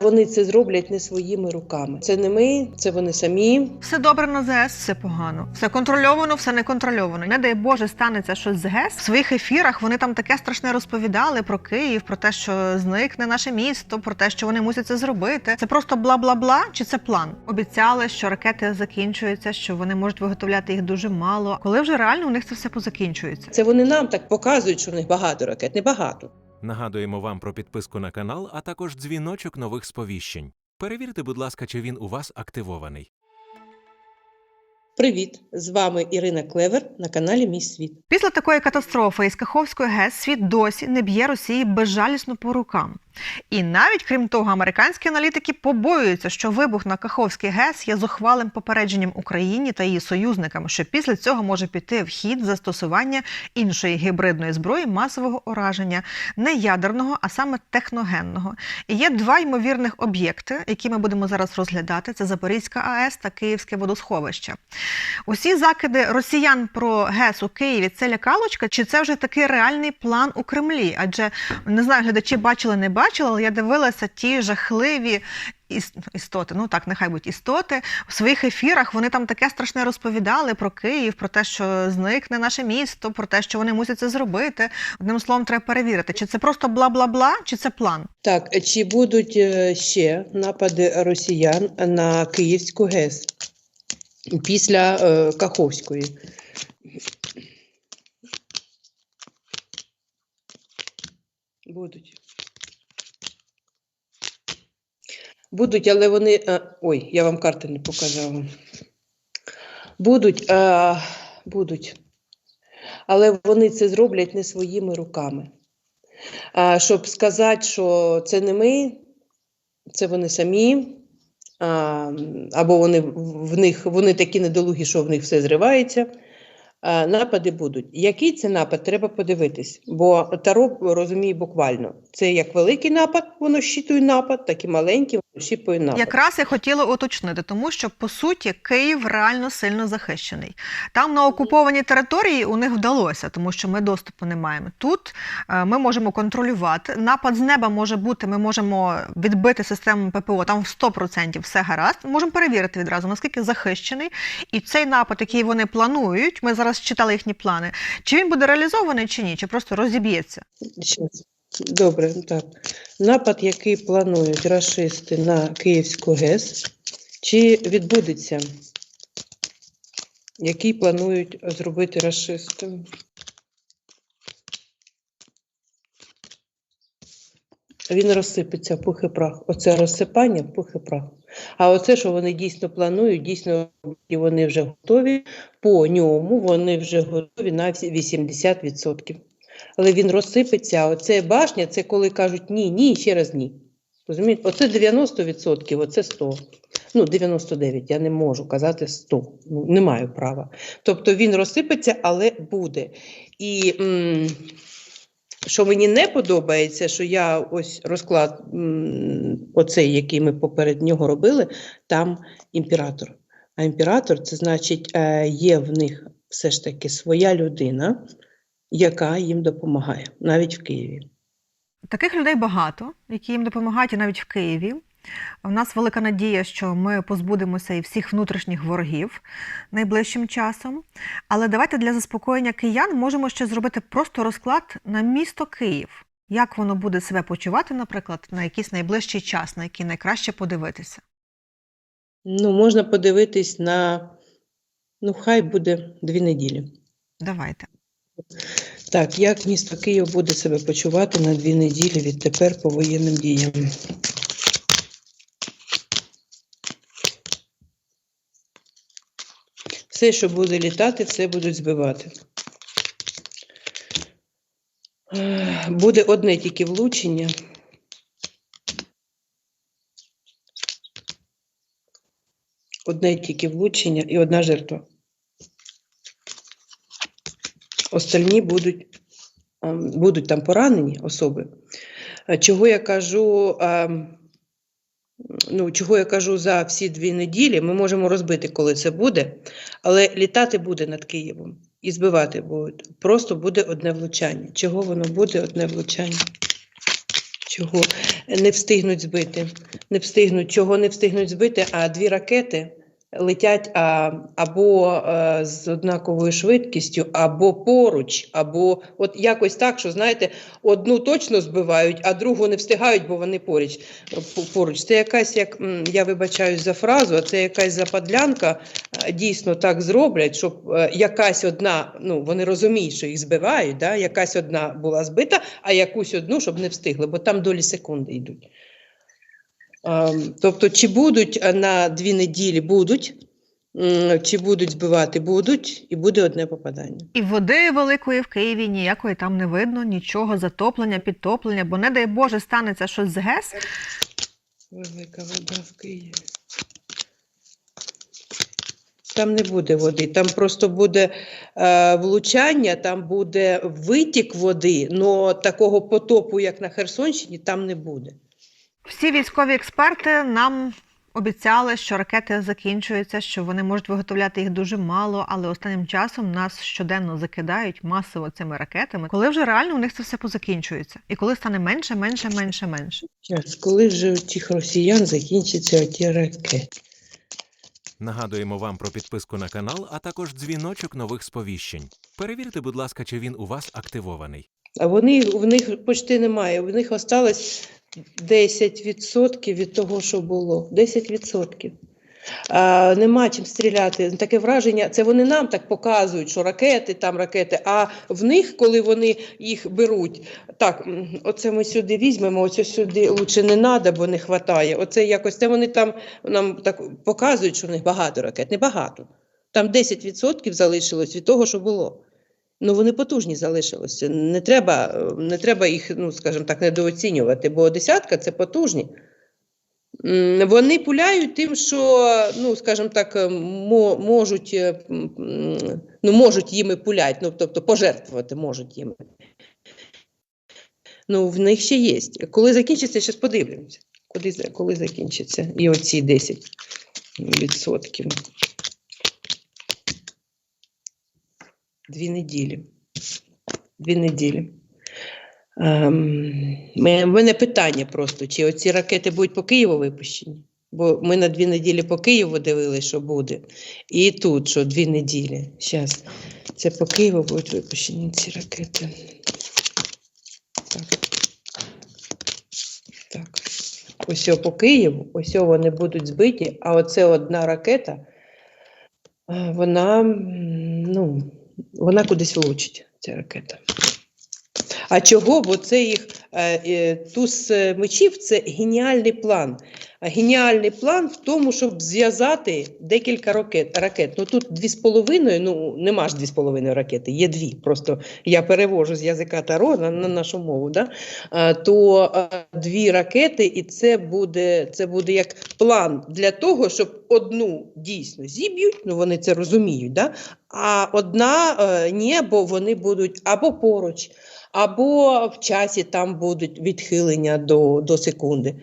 Вони це зроблять не своїми руками. Це не ми, це вони самі. Все добре на ЗС, все погано. Все контрольовано, все не контрольовано. Не дай Боже, станеться щось з ГЕС. В своїх ефірах вони там таке страшне розповідали про Київ, про те, що зникне наше місто, про те, що вони мусять це зробити. Це просто бла-бла-бла, чи це план? Обіцяли, що ракети закінчуються, що вони можуть виготовляти їх дуже мало. Коли вже реально у них це все позакінчується? Це вони нам так показують, що в них багато ракет, не багато. Нагадуємо вам про підписку на канал, а також дзвіночок нових сповіщень. Перевірте, будь ласка, чи він у вас активований. Привіт! З вами Ірина Клевер на каналі Мій Світ. Після такої катастрофи із Каховської ГЕС світ досі не б'є Росії безжалісно по рукам. І навіть крім того, американські аналітики побоюються, що вибух на Каховській ГЕС є зухвалим попередженням Україні та її союзникам, що після цього може піти в хід застосування іншої гібридної зброї масового ураження, не ядерного, а саме техногенного. І є два ймовірних об'єкти, які ми будемо зараз розглядати: це Запорізька АЕС та Київське водосховище. Усі закиди росіян про ГЕС у Києві це лякалочка, чи це вже такий реальний план у Кремлі? Адже не знаю, глядачі бачили, не бачили, але я дивилася ті жахливі. іс- Істоти, ну так, нехай будуть істоти в своїх ефірах. Вони там таке страшне розповідали про Київ, про те, що зникне наше місто, про те, що вони мусять це зробити. Одним словом, треба перевірити, чи це просто бла-бла-бла, чи це план. Так, чи будуть е, ще напади росіян на Київську ГЕС після е, Каховської? Будуть. Будуть, але вони. е, Ой, я вам карти не показала. Будуть, е, будуть. Але вони це зроблять не своїми руками. А, щоб сказати, що це не ми, це вони самі, а, або вони в них вони такі недолугі, що в них все зривається. А, напади будуть. Який це напад, треба подивитись, бо Таро розуміє буквально. Це як великий напад, воно щитує напад, так і маленький, напад. Якраз я хотіла уточнити, тому що по суті Київ реально сильно захищений. Там на окупованій території у них вдалося, тому що ми доступу не маємо. Тут е, ми можемо контролювати. Напад з неба може бути. Ми можемо відбити систему ППО. Там в 100% все гаразд. Можемо перевірити відразу, наскільки захищений. І цей напад, який вони планують, ми зараз читали їхні плани. Чи він буде реалізований, чи ні, чи просто розіб'ється. Добре, так. Напад, який планують рашисти на Київську ГЕС, чи відбудеться? Який планують зробити рашисти? Він розсипеться пух і прах. Оце розсипання пух і прах. А оце, що вони дійсно планують, дійсно вони вже готові. По ньому вони вже готові на всі 80%. Але він розсипеться. Оце башня, це коли кажуть ні, ні, ще раз ні. Розумієте? Оце 90%, оце 100%. Ну, 99%, я не можу казати 100. Ну, не маю права. Тобто він розсипеться, але буде. І м, що мені не подобається, що я ось розклад, м, оцей, який ми поперед нього робили, там імператор. А імператор це значить, е, є в них все ж таки своя людина, яка їм допомагає, навіть в Києві. Таких людей багато, які їм допомагають і навіть в Києві. У нас велика надія, що ми позбудемося і всіх внутрішніх ворогів найближчим часом. Але давайте для заспокоєння киян можемо ще зробити просто розклад на місто Київ. Як воно буде себе почувати, наприклад, на якийсь найближчий час, на який найкраще подивитися. Ну, можна подивитись на, ну, хай буде дві неділі. Давайте. Так, як місто Київ буде себе почувати на дві неділі відтепер по воєнним діям? Все, що буде літати, все будуть збивати. Буде одне тільки влучення. Одне тільки влучення і одна жертва. Остальні будуть, ем, будуть там поранені особи. Е, Чого я кажу, ем, ну, чого я кажу за всі дві неділі, ми можемо розбити, коли це буде, але літати буде над Києвом і збивати будуть. Просто буде одне влучання. Чого воно буде одне влучання? Чого не встигнуть збити? Не встигнуть, чого не встигнуть збити, а дві ракети летять а, або е, з однаковою швидкістю, або поруч, або от якось так, що знаєте, одну точно збивають, а другу не встигають, бо вони поруч. поруч. Це якась, як я вибачаюсь за фразу, а це якась западлянка е, дійсно так зроблять, щоб е, якась одна, ну вони розуміють, що їх збивають, да? якась одна була збита, а якусь одну, щоб не встигли, бо там долі секунди йдуть. Ем, Тобто, чи будуть е, на дві неділі будуть, чи будуть збивати, будуть, і буде одне попадання. І води великої в Києві ніякої там не видно, нічого, затоплення, підтоплення, бо не дай Боже станеться щось з ГЕС. Велика вода в Києві. Там не буде води, там просто буде е, влучання, там буде витік води, але такого потопу, як на Херсонщині, там не буде. Всі військові експерти нам обіцяли, що ракети закінчуються, що вони можуть виготовляти їх дуже мало, але останнім часом нас щоденно закидають масово цими ракетами. Коли вже реально у них це все позакінчується, і коли стане менше, менше, менше, менше. Час, коли вже у тих росіян закінчаться ті ракети? Нагадуємо вам про підписку на канал, а також дзвіночок нових сповіщень. Перевірте, будь ласка, чи він у вас активований. А вони, в них почти немає. В них осталось 10% від того, що було. 10%. А, нема чим стріляти. Таке враження, це вони нам так показують, що ракети, там ракети. А в них, коли вони їх беруть, так, оце ми сюди візьмемо, оце сюди лучше не треба, бо не вистачає. Оце якось це вони там нам так показують, що в них багато ракет. Не багато. Там 10% залишилось від того, що було. Ну, вони потужні залишилися. Не треба, не треба їх, ну, скажімо так, недооцінювати, бо десятка це потужні. Вони пуляють тим, що, ну, скажімо так, можуть, е, ну, можуть їми пуляти, ну, тобто пожертвувати можуть їми. Ну, в них ще є. Коли закінчиться, зараз подивимося. Коли, коли закінчиться? І оці 10 Дві неділі. Дві неділі. Ем, мене питання просто, чи оці ракети будуть по Києву випущені? Бо ми на дві неділі по Києву дивилися, що буде. І тут, що дві неділі. Зараз. Це по Києву будуть випущені ці ракети. Так. Так. Ось по Києву, ось вони будуть збиті, а оце одна ракета, е, вона, ну, вона кудись влучить, ця ракета. А чого? Бо це їх е, туз е, мечів це геніальний план. А геніальний план в тому, щоб зв'язати декілька ракет. ракет. Ну тут дві з половиною, ну нема ж дві з половиною ракети, є дві. Просто я перевожу з язика Таро на, на нашу мову. Да? А, то а, дві ракети, і це буде, це буде як план для того, щоб одну дійсно зіб'ють, ну вони це розуміють, да? а одна е, ні, бо вони будуть або поруч, або в часі там будуть відхилення до, до секунди.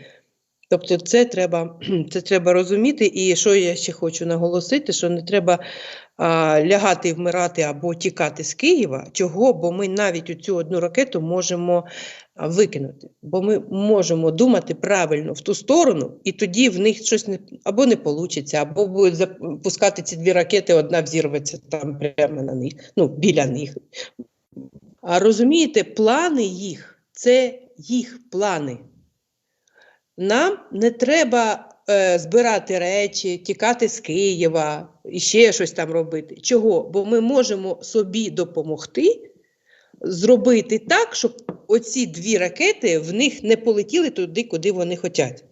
Тобто це треба, це треба розуміти. І що я ще хочу наголосити, що не треба а, лягати вмирати або тікати з Києва. Чого? Бо ми навіть цю одну ракету можемо викинути. Бо ми можемо думати правильно в ту сторону, і тоді в них щось не або не вийде, або будуть запускати ці дві ракети, одна взірветься там прямо на них, ну біля них. А розумієте, плани їх це їх плани. Нам не треба е, збирати речі, тікати з Києва і ще щось там робити. Чого? Бо ми можемо собі допомогти зробити так, щоб оці дві ракети в них не полетіли туди, куди вони хочуть.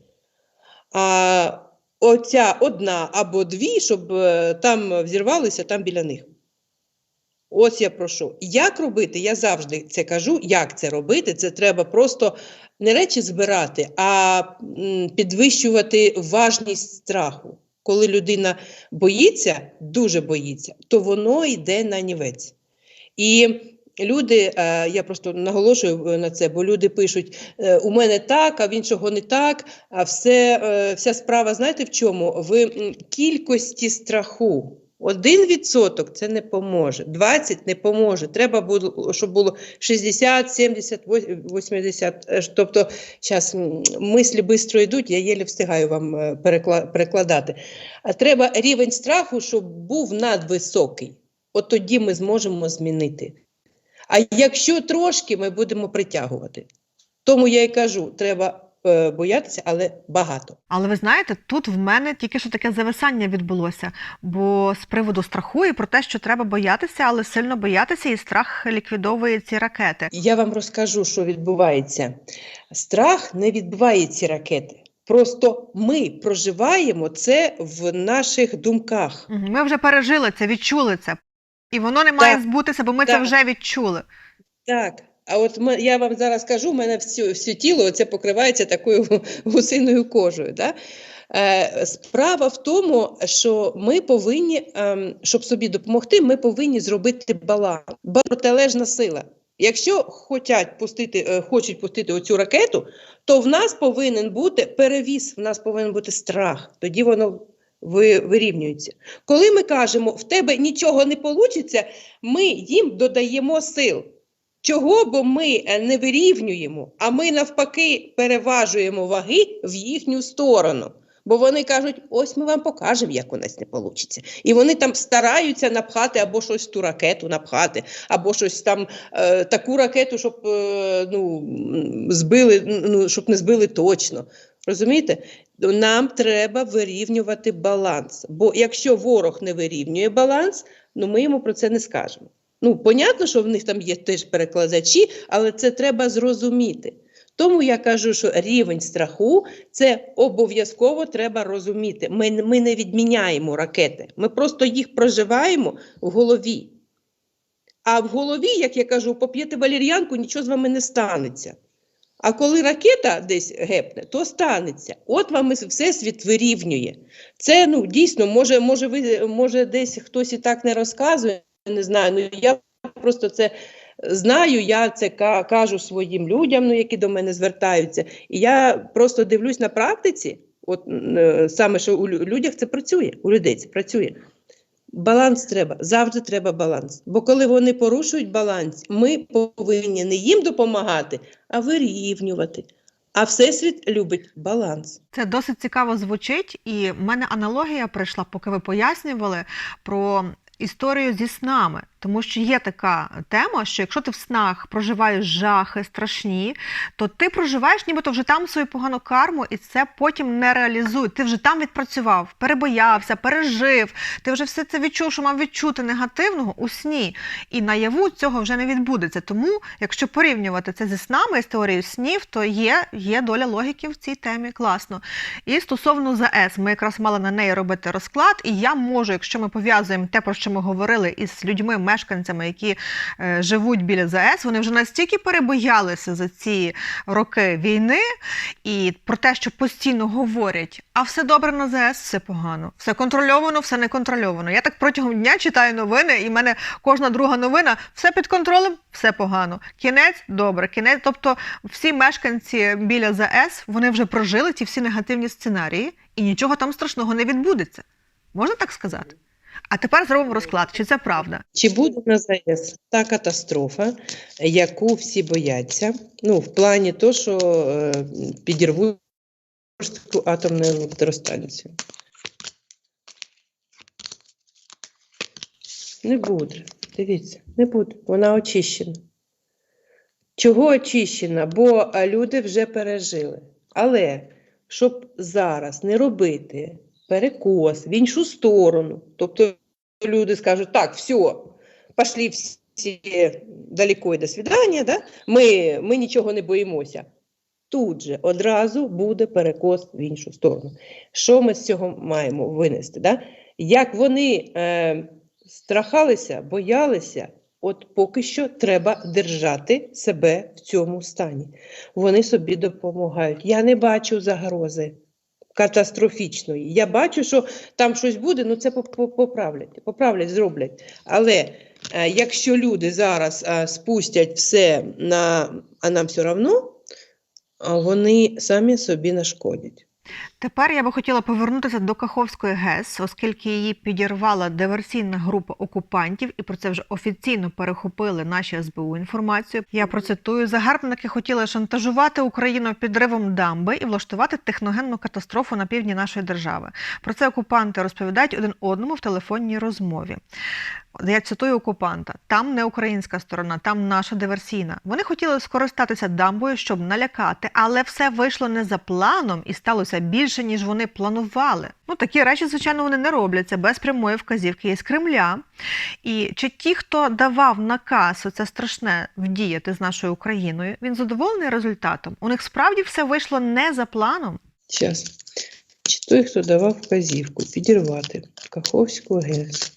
А оця одна або дві, щоб е, там взірвалися там біля них. Ось я прошу. Як робити? Я завжди це кажу. Як це робити? Це треба просто не речі збирати, а підвищувати важність страху. Коли людина боїться, дуже боїться, то воно йде на нівець. І люди, е, я просто наголошую е, на це, бо люди пишуть: е, у мене так, а в іншого не так. А все, вся справа, знаєте в чому? В кількості страху. Один відсоток це не поможе, 20 не поможе. Треба було, щоб було 60, 70, 80. Е, Тобто, зараз мислі швидко йдуть, я єлі встигаю вам е, перекладати. А треба рівень страху, щоб був надвисокий. От тоді ми зможемо змінити. А якщо трошки, ми будемо притягувати. Тому я і кажу, треба боятися, але багато. Але ви знаєте, тут в мене тільки що таке зависання відбулося. Бо з приводу страху і про те, що треба боятися, але сильно боятися, і страх ліквідовує ці ракети. Я вам розкажу, що відбувається. Страх не відбиває ці ракети. Просто ми проживаємо це в наших думках. Ми вже пережили це, відчули це. І воно не має Так, збутися, бо ми це вже відчули. Так. А от я вам зараз кажу, у мене все, все тіло це покривається такою гусиною кожею. Да? Е, справа в тому, що ми повинні, ем, щоб собі допомогти, ми повинні зробити баланс. Протилежна сила. Якщо хочуть пустити, е, хочуть пустити оцю ракету, то в нас повинен бути перевіс, в нас повинен бути страх. Тоді воно вирівнюється. Коли ми кажемо, в тебе нічого не вийде, ми їм додаємо сил. Чого бо ми е, не вирівнюємо, а ми навпаки переважуємо ваги в їхню сторону. Бо вони кажуть, ось ми вам покажемо, як у нас не вийде. І вони там стараються напхати або щось ту ракету напхати, або щось там е, таку ракету, щоб е, ну, збили, ну, щоб не збили точно. Розумієте? Нам треба вирівнювати баланс. Бо якщо ворог не вирівнює баланс, ну ми йому про це не скажемо. Ну, понятно, що в них там є теж перекладачі, але це треба зрозуміти. Тому я кажу, що рівень страху це обов'язково треба розуміти. Ми, ми не відміняємо ракети, ми просто їх проживаємо в голові. А в голові, як я кажу, поп'єте валір'янку, нічого з вами не станеться. А коли ракета десь гепне, то станеться. От вам і всесвіт вирівнює. Це ну дійсно, може, може, ви може десь хтось і так не розказує, не знаю. Ну я просто це знаю, я це кажу своїм людям, ну які до мене звертаються. І я просто дивлюсь на практиці, от е, саме що у людях це працює, у людей це працює. Баланс треба, завжди треба баланс. Бо коли вони порушують баланс, ми повинні не їм допомагати, а вирівнювати. А Всесвіт любить баланс. Це досить цікаво звучить, і в мене аналогія прийшла, поки ви пояснювали про історію зі снами. Тому що є така тема, що якщо ти в снах проживаєш жахи страшні, то ти проживаєш нібито вже там свою погану карму, і це потім не реалізує. Ти вже там відпрацював, перебоявся, пережив. Ти вже все це відчув, що мав відчути негативного у сні. І наяву цього вже не відбудеться. Тому, якщо порівнювати це зі снами з теорією снів, то є, є доля логіки в цій темі. Класно. І стосовно ЗАЕС, ми якраз мали на неї робити розклад, і я можу, якщо ми пов'язуємо те, про що ми говорили, із людьми, мешканцями, які е, живуть біля ЗАЕС, вони вже настільки перебоялися за ці роки війни і про те, що постійно говорять, а все добре на ЗАЕС, все погано, все контрольовано, все не контрольовано. Я так протягом дня читаю новини, і в мене кожна друга новина все під контролем, все погано. Кінець добре, кінець. Тобто всі мешканці біля ЗАЕС вони вже прожили ці всі негативні сценарії, і нічого там страшного не відбудеться. Можна так сказати? А тепер зробимо розклад, чи це правда? Чи буде на ЗАЕС та катастрофа, яку всі бояться? Ну, в плані того, що е, підірвуть атомну електростанцію. Не буде. Дивіться, не буде. Вона очищена. Чого очищена? Бо люди вже пережили. Але щоб зараз не робити перекос в іншу сторону, тобто люди скажуть, так, все, пошли всі далеко і до свидання, да? ми, ми нічого не боїмося. Тут же одразу буде перекос в іншу сторону. Що ми з цього маємо винести? Да? Як вони е, страхалися, боялися, от поки що треба держати себе в цьому стані. Вони собі допомагають. Я не бачу загрози катастрофічної. Я бачу, що там щось буде, ну це поп- поп- поправлять, поправлять, зроблять. Але е, якщо люди зараз е, спустять все на, а нам все одно, вони самі собі нашкодять. Тепер я би хотіла повернутися до Каховської ГЕС, оскільки її підірвала диверсійна група окупантів, і про це вже офіційно перехопили наші СБУ інформацію. Я процитую: загарбники хотіли шантажувати Україну підривом дамби і влаштувати техногенну катастрофу на півдні нашої держави. Про це окупанти розповідають один одному в телефонній розмові. Я цитую окупанта: там не українська сторона, там наша диверсійна. Вони хотіли скористатися дамбою, щоб налякати, але все вийшло не за планом і сталося більше, ніж вони планували. Ну такі речі, звичайно, вони не робляться без прямої вказівки із Кремля. І чи ті, хто давав наказ, оце страшне вдіяти з нашою Україною, він задоволений результатом? У них справді все вийшло не за планом. Зараз. Чи той, хто давав вказівку підірвати Каховську ГЕС?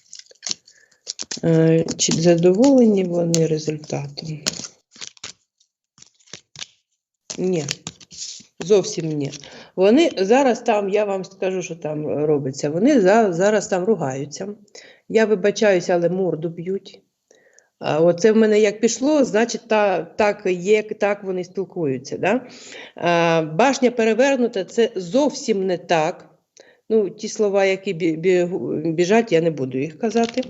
Е, Чи задоволені вони результатом? Ні. Зовсім ні. Вони зараз там, я вам скажу, що там робиться. Вони за, зараз там ругаються. Я вибачаюся, але морду б'ють. Оце в мене як пішло, значить, та, так є, так вони спілкуються. Да? А, башня перевернута, це зовсім не так. Ну, ті слова, які бі- бі- біжать, я не буду їх казати.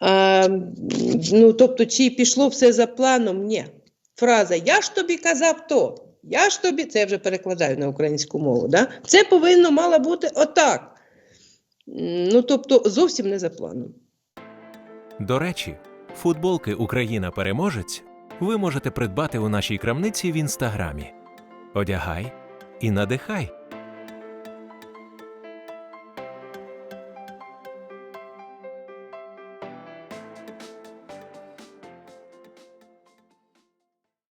А, ну, тобто, чи пішло все за планом? Ні. Фраза Я ж тобі казав то. Я ж тобі, це я вже перекладаю на українську мову. Да? Це повинно мало бути отак. Ну, тобто, зовсім не за планом. До речі, футболки Україна переможець ви можете придбати у нашій крамниці в інстаграмі. Одягай і надихай.